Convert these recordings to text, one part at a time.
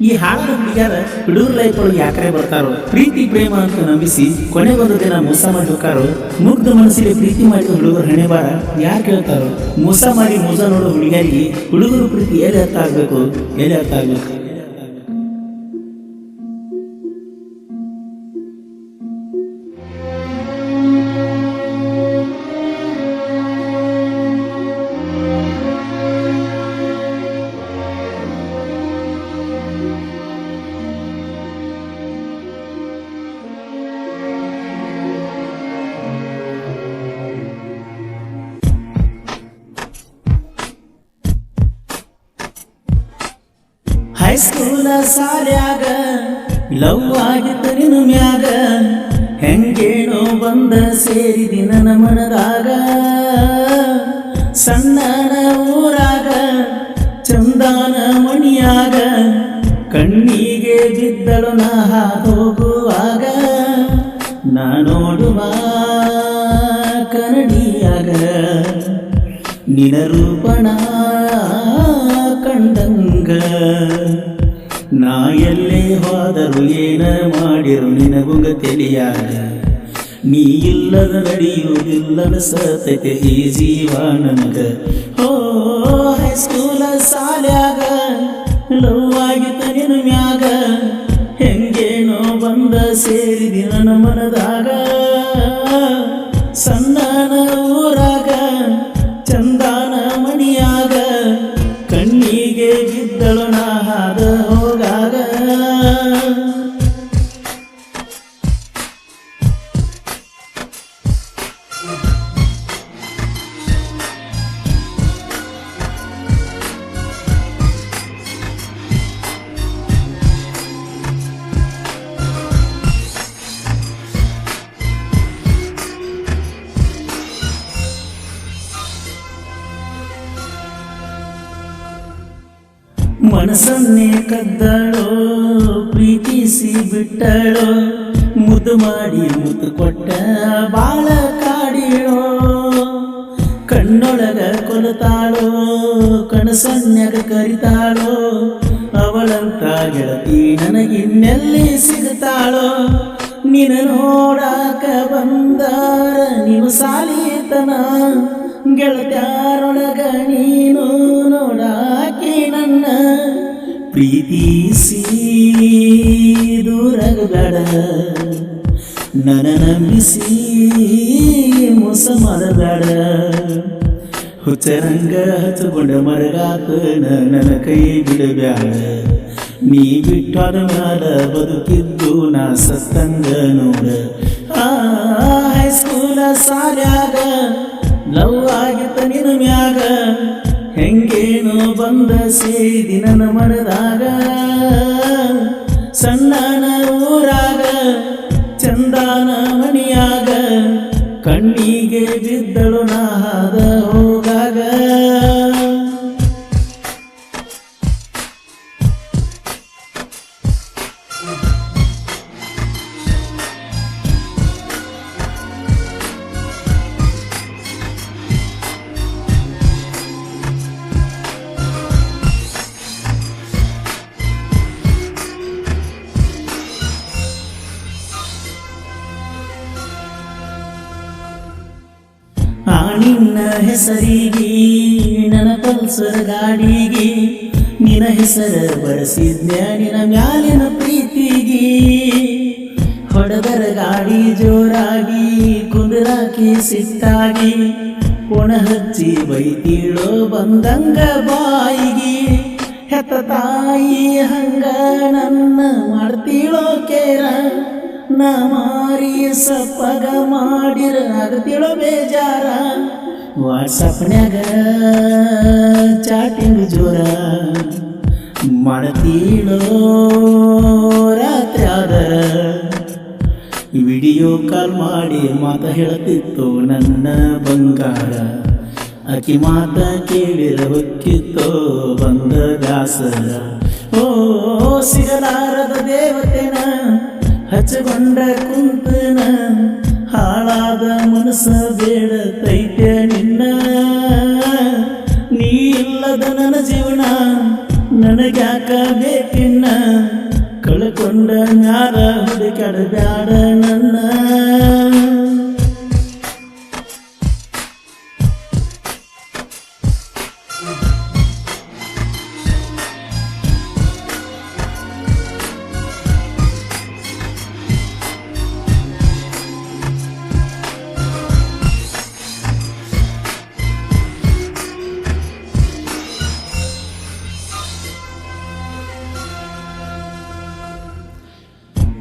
ಈ ಹಾಡು ಹುಡುಗರ ಲೈಫ್ ಒಳಗೆ ಯಾಕರೆ ಬರ್ತಾರೋ? ಪ್ರೀತಿ, ಪ್ರೇಮ ಅಂತ ನಂಬಿಸಿ ಕೊನೆಗೊಂದು ದಿನ ಮೋಸ ಮಾಡಿ ಹೋಗ್ತಾರೋ ಮುಗ್ಧ ಮನಸ್ಸಿಗೆ ಪ್ರೀತಿ ಮಾಡಿದ ಹುಡುಗರು ಹಣೆ ಬಾರ ಯಾರು ಕೇಳ್ತಾರೋ? ಮೋಸ ಮಾಡಿ ಮೋಸ ನೋಡೋ ಹುಡುಗಿಯಾಗಿ ಹುಡುಗರು ಪ್ರೀತಿ ಎಲ್ಲಿ ಅರ್ಥ ಆಗ್ಬೇಕು? ಎಲ್ಲಿ ಅರ್ಥ ಆಗ್ಬೇಕು? ಹೈಸ್ಕೂಲ ಸಾಲ್ಯಾಗ, ಲವ್ ಆಗಿದ್ದ ನಿನ್ನ ಮ್ಯಾಗ ಹೆಂಗೇನೋ ಬಂದ ಸೇರಿದಿ ನನ್ನ ಮನದಾಗ ಸಣ್ಣನ ಊರಾಗ, ಚಂದಾನ ಮಣಿಯಾಗ. ಕಣ್ಣಿಗೆ ಬಿದ್ದಳು ನಾ ಹೋಗುವಾಗ. ನಾ ನೋಡುವ ಕನ್ನಡಿಯಾಗ. ನಿನ ರೂಪಣ ಕಂಡಂಗ ನಾ ಎಲ್ಲೇ ಹೋದರು ಏನ ಮಾಡಿರು ನಿನಗುಂಗ ತಿಳಿಯಾಗ? ನೀ ಇಲ್ಲದ ನಡೆಯುವುದಿಲ್ಲದ ಸತತೆ ಈ ಜೀವ ನನಗ ಓ ಹೈಸ್ಕೂಲ ಸಾಲ್ಯಾಗ ಲವ್ ಆಗಿ ನಿನ್ನ ಮ್ಯಾಗ. ಹೆಂಗೇನೋ ಬಂದ ಸೇರಿದಿ ನನ್ನ ಮನದಾಗ. ಸಣ್ಣನ ಕದ್ದಳೋ, ಪ್ರೀತಿಸಿ ಬಿಟ್ಟಳೋ, ಮುದ್ದು ಮಾಡಿ ಮುದ್ದು ಕೊಟ್ಟ ಬಾಳ ಕಾಡಿಳೋ ಕಣ್ಣೊಳಗ ಕೊಲತಾಳೋ, ಕನಸನ್ಯಾಗ ಕರಿತಾಳೋ, ಅವಳಂತ ಗೆಳತಿ ನನಗಿನ್ನೆಲ್ಲಿ ಸಿಗ್ತಾಳೋ ನಿನ ನೋಡಾಕ ಬಂದಾರ ನೀವು ಸಾಲಿತನ, ಗೆಳತ್ಯಾರೊಳಗ ನೀನು ನನ್ನ ಪ್ರೀತಿಸಿ ದೂರಗಡ ನನ್ನ ನಂಬಿಸಿ ಮೋಸ ಮಾಡಬೇಡ ಹುಚ್ಚರಂಗ ಹಚ್ಕೊಂಡ ಮರಗಾಕ ನನ್ನ ಕೈ ಬಿಡಬ್ಯಾಡ ನೀ ಬಿಟ್ಟಾದ ಮ್ಯಾಲ ಬದುಕಿದ್ದು ನಾ ಸತ್ತಂಗ ನೋಡ. ಹೈಸ್ಕೂಲ ಸಾಲ್ಯಾಗ ಲವ್ ಆಗಿತ್ತ ನಿನ್ನ ಮ್ಯಾಗ. ಹೆಂಗೇನೋ ಬಂದ ಸೇದಿ ನನ್ನ ಮನದಾಗ ಸಣ್ಣನ ಊರಾಗ ಚಂದಾನ ಮಣಿಯಾಗ ಕಣ್ಣಿಗೆ ಬಿದ್ದಳು ನಾದ ಹೋಗಾಗ ನಿನ್ನ ಹೆಸರಿಗೆ, ನನ್ನ ಪಲ್ಸರ್ ಗಾಡಿಗೆ, ನಿನ್ನ ಹೆಸರ ಬಳಸಿದ್ಯ ಮ್ಯಾಲಿನ ಪ್ರೀತಿಗೆ. ಹೊಡೆದರ ಗಾಡಿ ಜೋರಾಗಿ, ಕುಂದರಾಕಿ ಸಿಟ್ಟಾಗಿ, ಒಣ ಹಚ್ಚಿ ಬೈತೀಳೋ ಬಂದಂಗ ಬಾಯಿಗೆ. ಹೆತ್ತ ತಾಯಿ ಹಂಗ ನನ್ನ ಮಾಡ್ತೀಳೋ ಕೇರ, ನಾ ಮಾರಿ ಸಪ್ಪಗ ಮಾಡಿರ ಆಗತಿಳೋ ಬೇಜಾರ. ವಾಟ್ಸಪ್ನ್ಯಾಗ ಚಾಟಿಂಗ್ ಜೋರ ಮಾಡತೀಳೋ ರಾತ್ರಿ ಆದರ ವಿಡಿಯೋ ಕಾಲ್ ಮಾಡಿ ಮಾತ ಹೇಳ್ತಿತ್ತು ನನ್ನ ಬಂಗಾರ. ಅಕಿ ಮಾತ ಕೇಳಿರ ಹೊಕ್ಕಿತ್ತೋ ಬಂದ ದಾಸರ ಓ, ಸಿಗಲಾರದ ದೇವತೆನ ಹಚ್ಚಗೊಂಡ ಕುಂತನ ಹಾಳಾದ ಮನಸ್ಸ ಬೇಡ ತೈತ್ಯ ಇಲ್ಲದ ನನ್ನ ಜೀವನ ನನಗ್ಯಾಕ ಬೇಕಿನ್ನ? ಕಳ್ಕೊಂಡ ಮ್ಯಾಲ ಹುಡುಕಾಡ ಬ್ಯಾಡ ನನ್ನ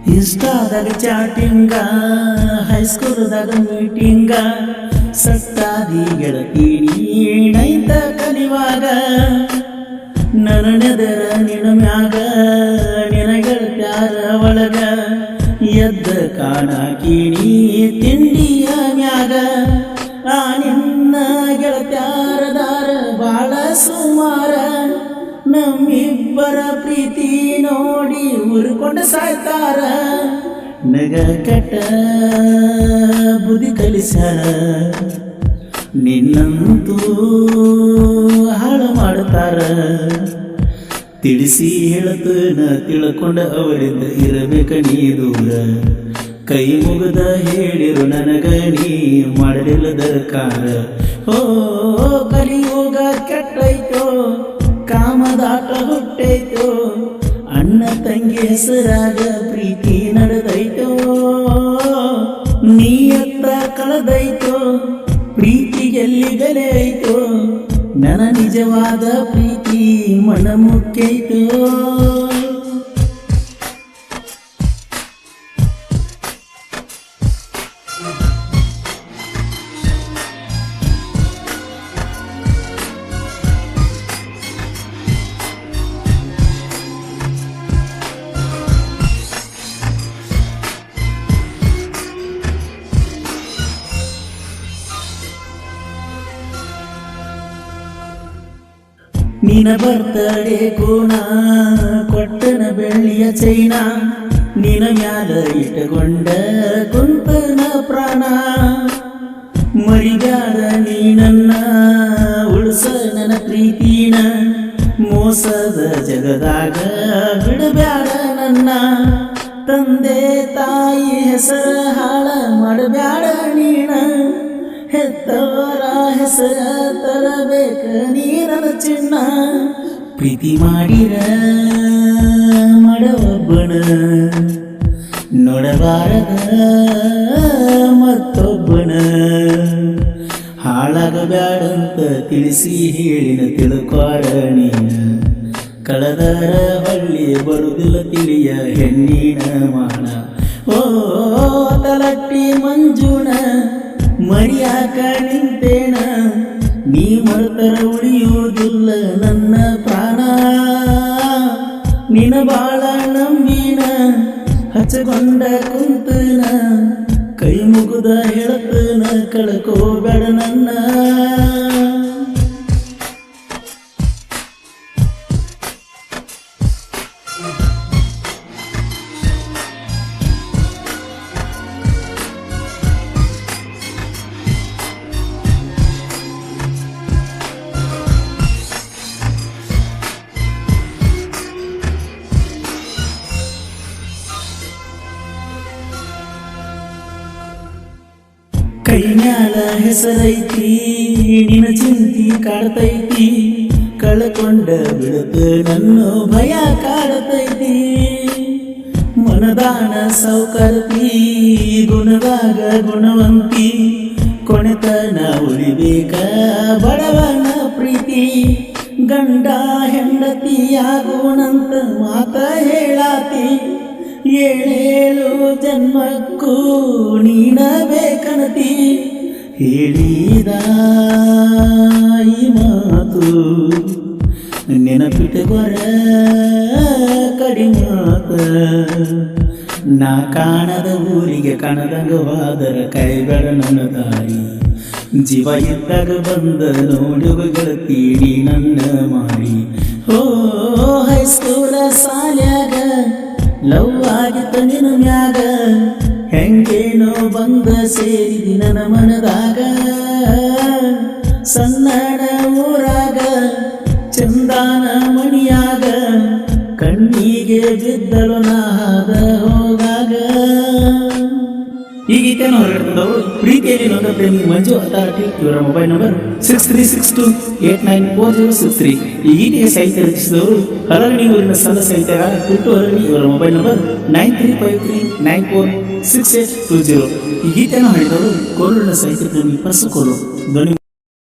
ಇನ್ಸ್ಟಾದಾಗ ಚಾಟಿಂಗ ಹೈಸ್ಕೂಲ್ದಾಗ ಮೀಟಿಂಗ ಸತ್ತಾದಿ ಗೆಳತಿ ನೀನೈತ ಕಲಿವಾಗ. ನನನೆದರ ನಿನ ಮ್ಯಾಗ, ನಿನಗಳ ಪ್ಯಾರ ಒಳಗ, ಎದ್ದ ಕಾಣಾಕಿ ನೀ ತಿಂಡಿಯ ಮ್ಯಾಗ. ಆ ನಿನ್ನ ಗೆಳತ್ಯಾರದಾರ ಬಾಳ ಸುಮಾರ. ನಮ್ಮಿಬ್ಬರ ಪ್ರೀತಿ ನೋಡಿ ಉರುಕೊಂಡು ಸಾಯ್ತಾರ. ನಗ ಕೆಟ್ಟ ಬುದ್ಧಿ ಕಲಿಸ್ಯಾರ. ನಿನ್ನಂತೂ ಹಾಳು ಮಾಡ್ತಾರ ತಿಳಿಸಿ ಹೇಳತನ ತಿಳ್ಕೊಂಡ ಅವರಿಂದ ಇರಬೇಕ ನೀ ದೂರ. ಕೈ ಮುಗದ ಹೇಳಿರು ನನಗ ನೀ ಮಾಡಲಿಲ್ಲದ ಕಾರ. ಓ, ಕಲಿಯೋಗ ಕೆಟ್ಟೈತೋ. ಕಾಮದಾಟ ಹುಟ್ಟೈತೋ, ಅಣ್ಣ ತಂಗಿ ಹೆಸರಾಗ ಪ್ರೀತಿ ನಡೆದೈತೋ. ನೀಯತ್ತ ಕಳೆದೈತೋ ಪ್ರೀತಿಗೆಲ್ಲಿ ಬೆಲೆ ಐತೋ. ನನ್ನ ನಿಜವಾದ ಪ್ರೀತಿ ಮನ ಮುಖ್ಯೈತೋ ನಿನ ಬರ್ತಡೆ ಕೋಣ, ಕೊಟ್ಟನ ಬೆಳ್ಳಿಯ ಚೈನ ನಿನ ಮ್ಯಾಲ ಇಟ್ಟುಕೊಂಡ ಕುಂತನ ಪ್ರಾಣ. ಮರಿಗಾದ ನೀ ನನ್ನ ಉಳಿಸ ನನ್ನ ಪ್ರೀತಿನ, ಮೋಸದ ಜಗದಾಗ ಬಿಡಬ್ಯಾಡ ನನ್ನ. ತಂದೆ ತಾಯಿ ಹೆಸರು ಹಾಳ ಮಾಡಬ್ಯಾಡ ನೀನ. ಹೆತ್ತವರ ಹೆಸರ ತರಬೇಕ ನೀರನ ಚಿನ್ನ. ಪ್ರೀತಿ ಮಾಡಿರ ಮಡವೊಬ್ಬಣ. ನೋಡಬಾರದ ಮತ್ತೊಬ್ಬಣ. ಹಾಳಾಗಬೇಡಂತ ತಿಳಿಸಿ ಹೇಳಿನ ತಿಳ್ಕೊಳ ಕಳೆದರ ಹಳ್ಳಿ ಬರುದಿಲ್ಲ ತಿಳಿಯ ಹೆಣ್ಣಿನ ಮಾಡ ಓ, ತಲಟ್ಟಿ ಮಂಜುಣ. ಮರಿಯಾಕ ನಿಂತೇಣ, ನೀ ಮರ್ತರ ಉಳಿಯೋದಿಲ್ಲ ನನ್ನ ಪ್ರಾಣ. ನಿನ ಬಾಳ ನಂಬಿನ, ಹಚ್ಚಕೊಂಡ ಕುಂತನ, ಕೈ ಮುಗುದ ಹೇಳ್ತನ ಕಳ್ಕೋಬೇಡ ನನ್ನ. ಕೈ ಹೆಸರೈತಿ ನಿನ ಚಿಂತಿ ಕಾಡ್ತೈತಿ, ಕಳ್ಕೊಂಡ ಬಿಡುತ್ತ ನನ್ನ ಭಯ ಕಾಡತೈತಿ. ಮನದಾನ ಸೌಕರ್ತಿ, ಗುಣದಾಗ ಗುಣವಂತಿ, ಕೊನೆತನ ಉಳಿಬೇಕ ಬಡವನ ಪ್ರೀತಿ. ಗಂಡ ಹೆಂಡತಿಯಾಗುವಂತ ಮಾತ ಹೇಳಾತಿ. ಏಳೇಳು ಜನ್ಮಕ್ಕೂ ನೀನವೇ ಕಣತಿ. ಹೇಳಿದ ಈ ಮಾತು ನೆನಪಿಟ್ಟುಕೊರ ಕಡಿಮಾತ ನಾ ಕಾಣದ ಊರಿಗೆ ಕಣದಂಗವಾದರ ಕೈಗಳ ನನ್ನ ದಾರಿ. ಜೀವ ಇದ್ದಾಗ ಬಂದ ನೋಡುಗಳ ತೀಡಿ ನನ್ನ ಮಾಡಿ ಓ ಹೈಸ್ಕೂಲ ಸಾಲ್ಯಾಗ ಲವ್ ಆಗಿತ್ತ ನಿನ ಮ್ಯಾಗ ಹೆಂಗೇನೋ ಬಂದ ಸೇರಿದಿ ನನ್ನ ಮನದಾಗ. ಸನ್ನಡ ಊರಾಗ, ಚಂದಾನ ಮಣಿಯಾಗ, ಕಣ್ಣಿಗೆ ಬಿದ್ದಲು ನಾದ ಹೋಗಾಗ. ಈ ಗೀತೆಯನ್ನು ಹೊರಗಡೆದವರು ಪ್ರೀತಿಯಲ್ಲಿ ನೊಂದ ಪ್ರೇಮಿ ಮಂಜು ಅಥಾರಿಟಿ ಇವರ mobile number six three six two eight nine four zero six three ಈ ಗೀತೆಗೆ ಸಾಹಿತ್ಯ ರಚಿಸಿದವರು ಹರಳಿ ಊರಿನ ಸಂಘ ಸಾಹಿತ್ಯಗಾರ ಪುಟ್ಟು ಹರಳಿ ಇವರ mobile number nine three five three nine four six eight two zero ಈ ಗೀತೆಯನ್ನು ಹಾಡಿದವರು ಕೋಲೂರಿನ ಸಾಹಿತ್ಯ ಪ್ರೇಮಿ ಪರ್ಸು ಕೋಲು ಧ್ವನಿ